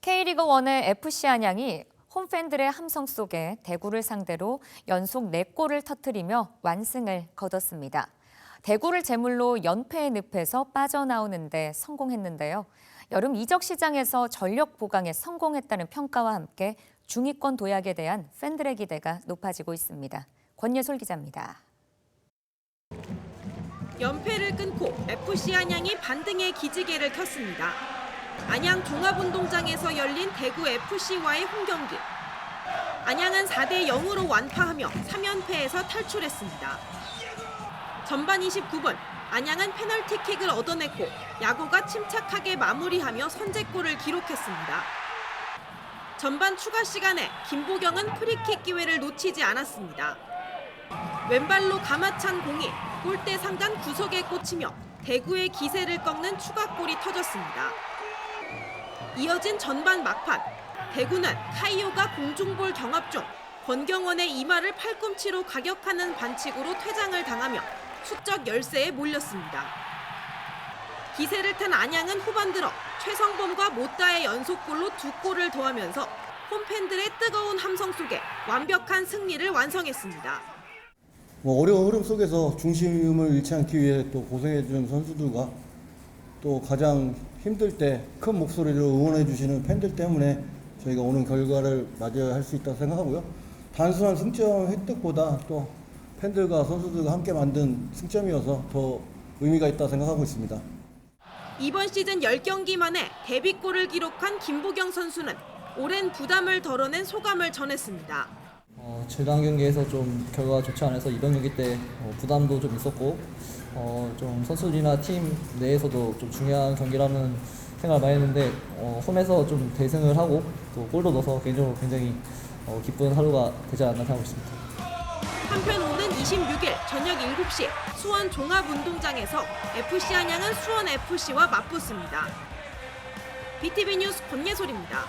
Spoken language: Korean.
K리그 1의 FC 안양이 홈팬들의 함성 속에 대구를 상대로 연속 4골을 터뜨리며 완승을 거뒀습니다. 대구를 제물로 연패의 늪에서 빠져나오는데 성공했는데요. 여름 이적 시장에서 전력 보강에 성공했다는 평가와 함께 중위권 도약에 대한 팬들의 기대가 높아지고 있습니다. 권예솔 기자입니다. 연패를 끊고 FC 안양이 반등의 기지개를 켰습니다. 안양 종합운동장에서 열린 대구 FC와의 홈경기. 안양은 4대 0으로 완파하며 3연패에서 탈출했습니다. 전반 29분 안양은 페널티킥을 얻어냈고 야구가 침착하게 마무리하며 선제골을 기록했습니다. 전반 추가 시간에 김보경은 프리킥 기회를 놓치지 않았습니다. 왼발로 가마찬 공이 골대 상단 구석에 꽂히며 대구의 기세를 꺾는 추가골이 터졌습니다. 이어진 전반 막판 대구는 카이오가 공중볼 경합 중 권경원의 이마를 팔꿈치로 가격하는 반칙으로 퇴장을 당하며 수적 열세에 몰렸습니다. 기세를 탄 안양은 후반 들어 최성범과 못다의 연속골로 두 골을 더하면서 홈팬들의 뜨거운 함성 속에 완벽한 승리를 완성했습니다. 뭐 어려운 흐름 속에서 중심을 잃지 않기 위해 또 고생해주는 선수들과 또 가장 힘들 때 큰 목소리로 응원해 주시는 팬들 때문에 저희가 오는 결과를 맞이할 수 있다고 생각하고요. 단순한 승점 획득보다 또 팬들과 선수들과 함께 만든 승점이어서 더 의미가 있다고 생각하고 있습니다. 이번 시즌 10경기 만에 데뷔골을 기록한 김보경 선수는 오랜 부담을 덜어낸 소감을 전했습니다. 어, 지난 경기에서 좀 결과가 좋지 않아서 이번 경기 때 어, 부담도 좀 있었고 어, 좀 선수들이나 팀 내에서도 좀 중요한 경기라는 생각을 많이 했는데 어, 홈에서 좀 대승을 하고 또 골도 넣어서 개인적으로 굉장히 어, 기쁜 하루가 되지 않았나 생각하고 있습니다. 한편 오는 26일 저녁 7시 수원 종합운동장에서 FC 안양은 수원 FC와 맞붙습니다. BTV 뉴스 권예솔입니다.